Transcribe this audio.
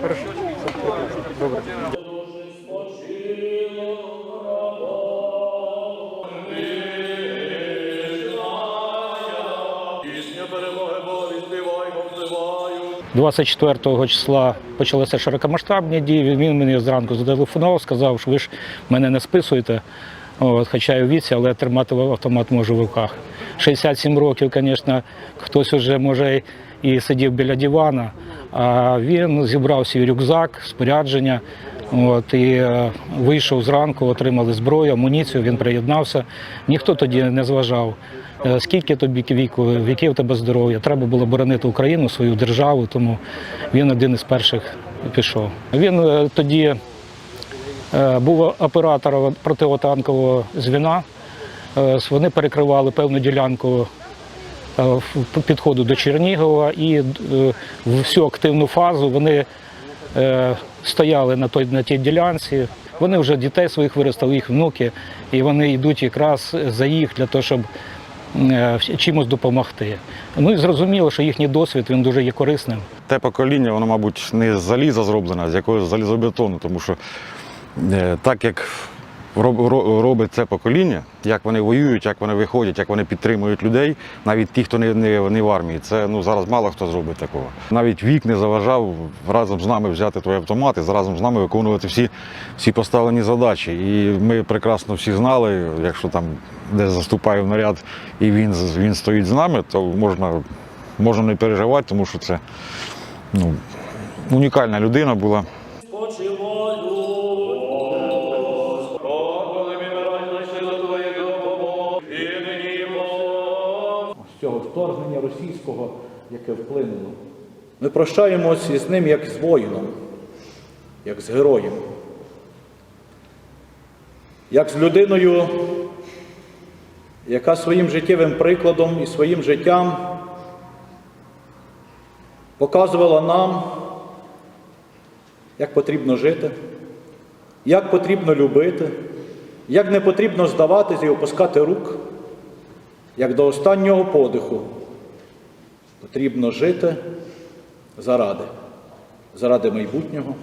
Хорошо. Добре. Перемоги бо відбиваємо, впливають. 24 числа почалися широкомасштабні дії. Він мені зранку зателефонував, сказав, що ви ж мене не списуєте, От, хоча я у віці, але тримати автомат можу в руках. 67 років, звісно, хтось вже може і сидів біля дивана він зібрав свій рюкзак, спорядження. От, і е, вийшов зранку, отримали зброю, амуніцію, він приєднався. Ніхто тоді не зважав, е, скільки тобі віку, яке в тебе здоров'я. Треба було боронити Україну, свою державу, тому він один із перших пішов. Він е, тоді був оператором противотанкового звіна. Вони перекривали певну ділянку підходу до Чернігова і е, всю активну фазу вони е, стояли на той на тій ділянці. Вони вже дітей своїх виростили, їх внуки, і вони йдуть якраз за їх для того, щоб е, чимось допомогти. Ну і зрозуміло, що їхній досвід він дуже є корисним. Те покоління, воно, мабуть, не з заліза зроблене, а з якогось залізобетону, тому що е, так як робить це покоління, як вони воюють, як вони виходять, як вони підтримують людей, навіть ті, хто не, не, не в армії, це ну, зараз мало хто зробить такого. Навіть вік не заважав разом з нами взяти той автомат і разом з нами виконувати всі, всі поставлені задачі. І ми прекрасно всі знали, якщо там десь заступає в наряд і він, він стоїть з нами, то можна, можна не переживати, тому що це ну, унікальна людина була. Цього вторгнення російського, яке вплинуло. Ми прощаємось із ним як з воїном, як з героєм, як з людиною, яка своїм життєвим прикладом і своїм життям показувала нам, як потрібно жити, як потрібно любити, як не потрібно здаватися і опускати рук як до останнього подиху потрібно жити заради, заради майбутнього.